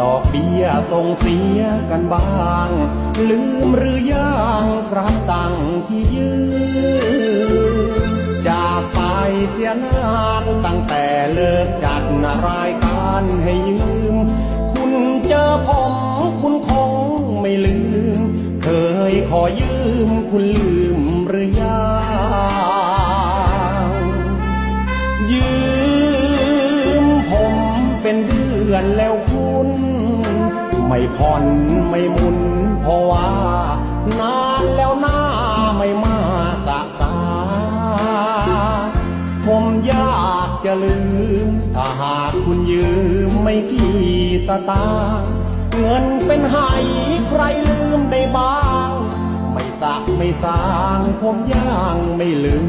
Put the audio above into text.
ดอกเบี้ยส่งเสียกันบ้าง ลืมหรือยังครับตังที่ยืมจากไปเสียนานตั้งแต่เลิกจัดรายการให้ยืม คุณเจอผมคุณคงไม่ลืม เคยขอยืมคุณลืมหรือยังยืมผมเป็นเดือนแล้วคุณ ไม่ผ่อนไม่มุน เพราะว่านานแล้วหน้าไม่มาสะสา ผมอยากจะลืม ถ้าหากคุณยืมไม่กี่สตางค์เงินเป็นไหใครลืมได้บ้าง ไม่สักไม่สางผมยังไม่ลืม